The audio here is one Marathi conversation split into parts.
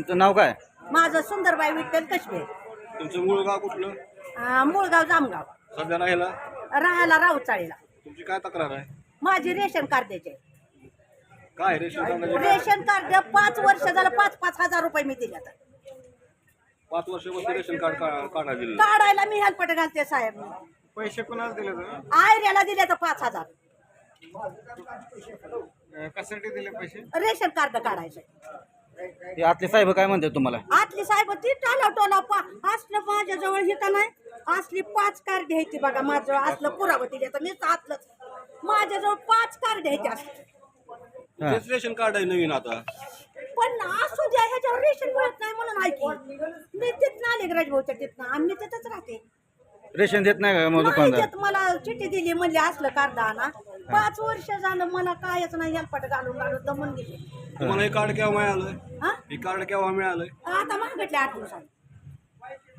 तुमचं नाव काय? माझं सुंदरबाई विठ्ठल कशबे. तुमचं मूळ गाव कुठलं? अं, मूळगाव जामगाव. सध्या राहिला राहायला राऊचाळीला. तुमची काय तक्रार आहे? माझी रेशन कार्डाचे. काय रेशन कार्डाचे रेशन कार्ड पाच वर्ष झालं पाच पाच हजार रुपये मी दिले आता. पाच वर्षापासून रेशन कार्ड का- काढा दिलं काढायला मी हेल्पट घालते साहेब. पैसे कोणाला दिले तुम्ही आयऱ्याला दिले तर पाच हजार. कशासाठी दिले पैसे? रेशन कार्ड काढायचं. ते आतले साहेब काय म्हणतात तुम्हाला? आतली साहेब ती टोला टोला पा असलं माझ्याजवळ हे का नाही. असली पाच कार्ड घ्यायची बघा माझं असलं पुरावं दिले तर मीच आतलंच माझ्याजवळ पाच कार्ड घ्यायचे असते हा. तेच रेशन कार्ड आहे नवीन आता. पण असू द्या ह्याच्यावर रेशन मिळत नाही म्हणून ऐकी. मी तिथनं आले राजभाऊच्या तिथनं आम्ही तिथंच राहते. रेशन देत नाही का मग नाही दुकानदार? देत मला चिठ्ठी दिली म्हणले असलं कार्ड आणा पाच वर्ष झालं मला कायच नाही हेलपट घालून घालून दमून गेले. तुम्हाला हे कार्ड केव्हा मिळालं हा? हे कार्ड केव्हा मिळालंय? आता मागितले आठ दिवसांनी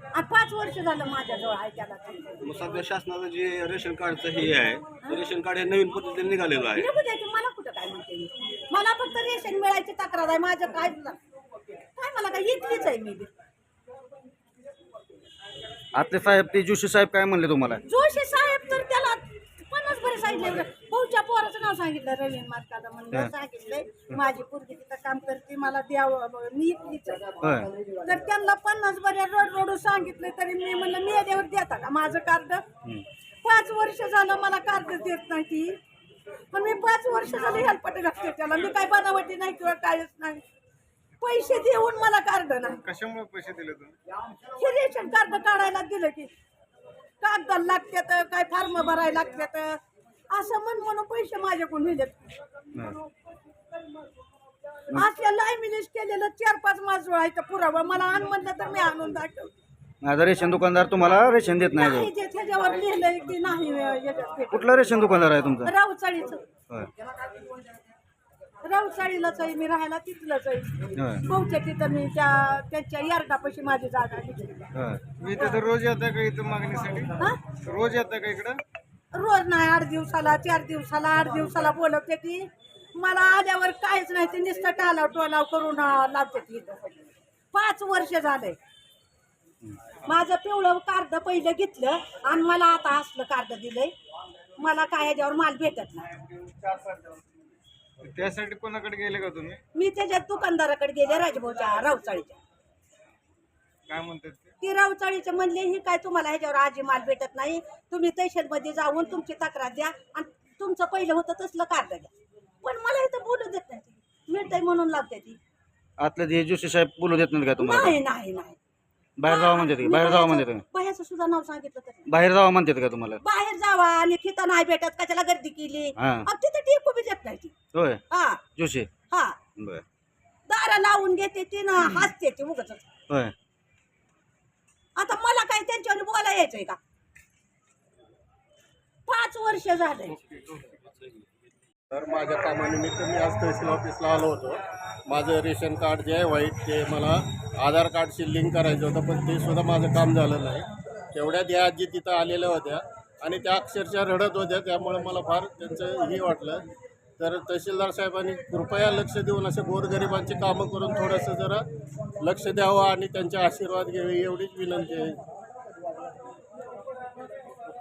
आणि पाच वर्ष झालं माझ्याजवळ आहे त्याला. मग सध्या शासनाचं जे रेशन कार्डचं हे आहे ते रेशन कार्ड हे नवीन पद्धतीने निघालेलं आहे. निघू द्यायची मला कुठं काय म्हणते मी? मला फक्त रेशन मिळायची तक्रार आहे माझं काय काय मला काय इथलीच आहे मी बी. आतले साहेब ते जोशी साहेब काय म्हणले तुम्हाला? जोशी साहेब तर त्याला पन्नास बरे सांगितले. नाव सांगितलं रवीन मार्काला म्हणलं सांगितलंय माझी पोरगी तिथं काम करते मला द्यावं मी आहे. होय. तर त्यांना पन्नास बऱ्या रोड रोड सांगितले तरी मी म्हणलं मी याच्यावर देता का माझं कार्ड? पाच वर्ष झालं मला कार्ड देत नाही ती. पण मी पाच वर्ष झालं हेल्पट घातले त्याला. मी काय बनावटी नाही किंवा कायच नाही. पैसे देऊन मला कार्ड नाही. कशामुळे पैसे दिले तुम्ही? हे रेशन कार्ड काढायला दिलं की. कागदाला लागतात काय फॉर्म भरायला लागतात. असं म्हण म्हणून पैसे माझ्याकडून नेलेत असल्या लायमिनेस केलेलं चार पाच माझं आहे तर पुरावा मला आण म्हणलं तर मी आणून दाखव माझा रेशन दुकानदार तुम्हाला रेशन देत नाही नाही जे त्याच्यावर लिहिलंय की नाही याच्यात ते. कुठला रेशन दुकानदार आहे तुमचा? रावचाळीचं. होय. रावचाळीलाच आहे मी राहायला तिथलंच आहे. होय. तिथं मी त्या त्यांच्या यार्डापाशी माझी जागा घेतली होय. मी तिथं रोज येता का इथं मागणीसाठी? हा? रोज येता का इकडं? रोज नाही आठ दिवसाला चार दिवसाला आठ दिवसाला बोलवते ती. मला आल्यावर काहीच नाही ते नुसतं टालाव टोलाव करून लावते ती. पाच वर्ष झाले. माझं पिवळं कार्ड पहिलं घेतलं आणि मला आता असलं कार्ड दिलंय. मला काय ह्याच्यावर माल भेटत नाही. त्यासाठी कोणाकडे गेले का तुम्ही? मी त्याच्या दुकानदाराकडे गेले राजभाऊच्या रावचाळीच्या काय म्हणतात ते? ती रावचाळीचे म्हणले ही काय तुम्हाला ह्याच्यावर आजी माल भेटत नाही? तुम्ही तहसीलमध्ये जाऊन तुमची तक्रार द्या आणि तुमचं पहिलं होतं तसलं कार्ड द्या. पण मला इथं बोलू देत नाही ती. मिळतंय म्हणून लागते ती. आतले ते जोशी साहेब बोलू देत नाहीत का तुम्हाला? नाही नाही नाही. बाहेर जावा म्हणतात का बाहेर जावा म्हणतात का बाहेरचं सुद्धा नाव सांगितलं तर. बाहेर जावा म्हणतात का तुम्हाला? बाहेर जावा आणि तिथं नाही भेटत कशाला गर्दी केली? हा. अब तिथं टेकू बी देत नाही ती. होय? हा. जोशी? हा. बर. दारा लावून घेते ती ना हसते ती उगच होय. त्यांच्यावर यायचंय का? पाच वर्ष झालंय तर माझ्या कामानिमित्त मी आज तहसील ऑफिसला आलो होतो. माझं रेशन कार्ड जे आहे व्हाईट ते मला आधार कार्डशी लिंक करायचं होतं पण ते सुद्धा माझं काम झालं नाही. तेवढ्यात या आजी तिथं आलेल्या होत्या आणि त्या अक्षरशः रडत होत्या त्यामुळे मला फार त्यांचं हे वाटलं. तर तहसीलदार साहेबांनी कृपया लक्ष देऊन असे गोरगरिबांची कामं करून थोडंसं जरा लक्ष द्यावं आणि त्यांचे आशीर्वाद घ्यावे एवढीच विनंती आहे.